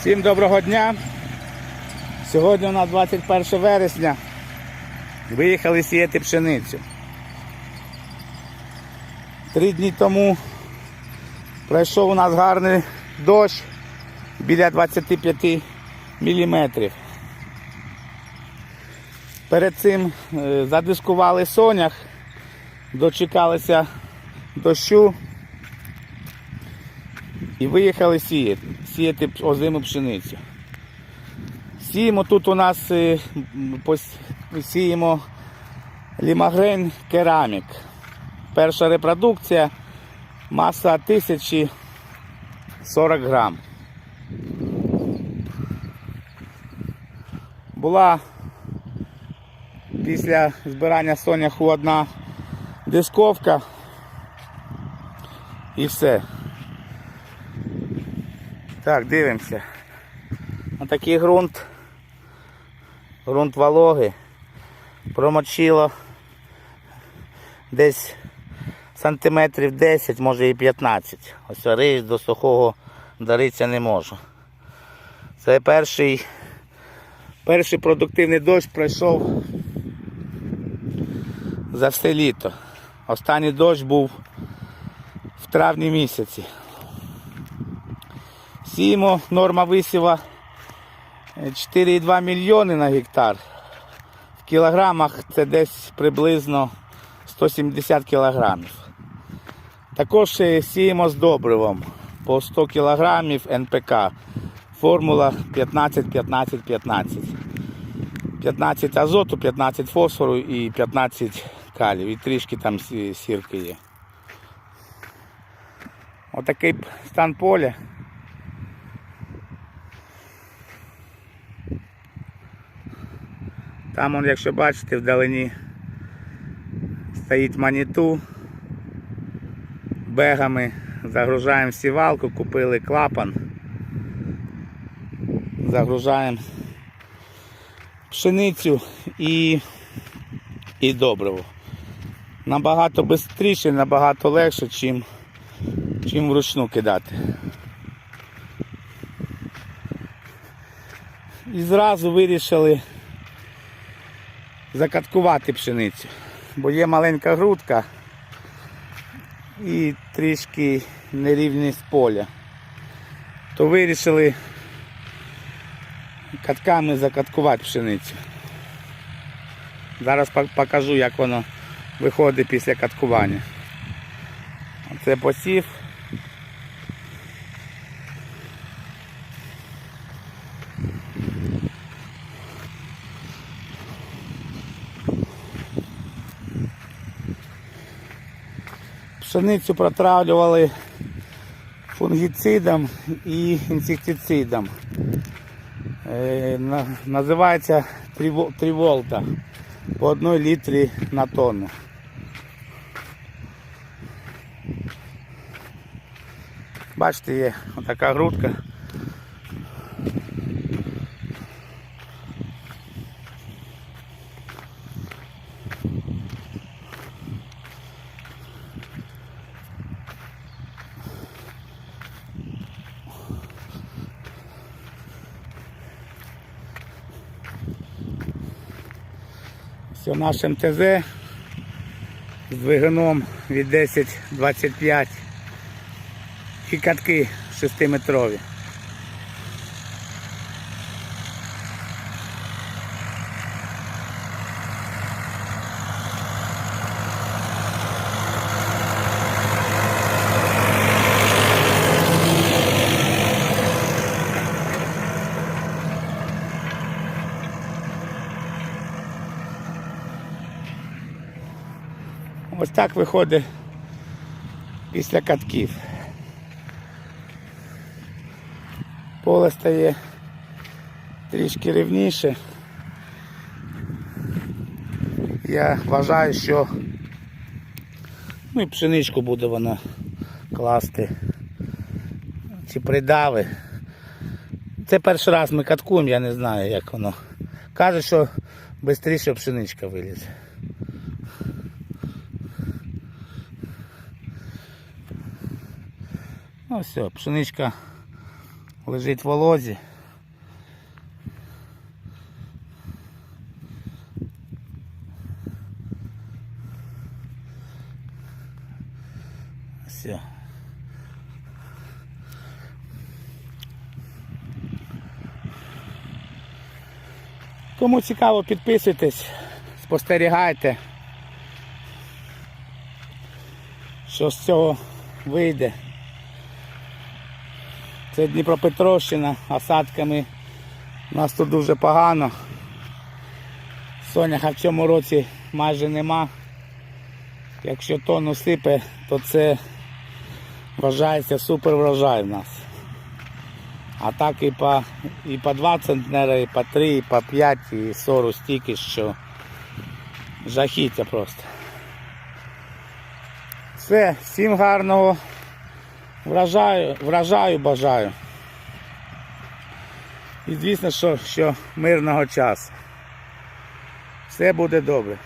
Всім доброго дня. Сьогодні у нас 21 вересня. Виїхали сіяти пшеницю. Три дні тому пройшов у нас гарний дощ біля 25 міліметрів. Перед цим е, задискували сонях, дочекалися дощу і виїхали сіяти, сіяти озиму пшеницю. Сіємо тут у нас е, сіємо лімагрейн керамік. Перша репродукція, маса 1040 грам. Була після збирання соняху одна дисковка і все. Так, дивимося. Отакий ґрунт. Ґрунт вологий. Промочило десь сантиметрів 10, може і 15. Ось рис до сухого даритися не можу. Це перший, перший продуктивний дощ пройшов за все літо. Останній дощ був в травні місяці. Сіємо норма висіва е, 4,2 мільйони на гектар. В кілограмах це десь приблизно 170 кілограмів. Також е, сіємо з добривом по 100 кілограмів НПК. Формула 15, 15, 15. 15 азоту, 15 фосфору і 15 калію. І трішки там сірки є. Отакий стан поля. Там, он, якщо бачите, вдалині стоїть маніту. Бегами загружаємо сівалку, купили клапан. Загружаємо пшеницю і, і добриво. Набагато швидше, набагато легше, чим, чим вручну кидати. І зразу вирішили закаткувати пшеницю. Бо є маленька грудка і трішки нерівність поля. То вирішили катками закаткувати пшеницю. Зараз покажу, як воно виходить після каткування. Це посів. Пшеницю протравлювали фунгіцидом і інсектицидом. Е, Називається Тріволта по одній літрі на тонну. Бачите, є така грудка. Все наш МТЗ з двигуном від 10-25 і катки 6-метрові. Ось так виходить після катків. Поле стає трішки рівніше. Я вважаю, що ну і пшеничку буде вона класти. Ці придави. Це перший раз ми каткуємо, я не знаю, як воно. Каже, що швидше пшеничка вилізе. Ну все, пшеничка лежить в волозі. Все. Кому цікаво, підписуйтесь, спостерігайте, що з цього вийде. Це Дніпропетровщина, осадками у нас тут дуже погано. Соняха в цьому році майже нема. Якщо тонну сипе, то це вважається супер врожай в нас. А так і по, і по 2 центнера, і по 3, і по 5, і 40 стільки, що жахіття просто. Все, всім гарного врожаю, вражаю, бажаю. І звісно, що, що мирного часу. Все буде добре.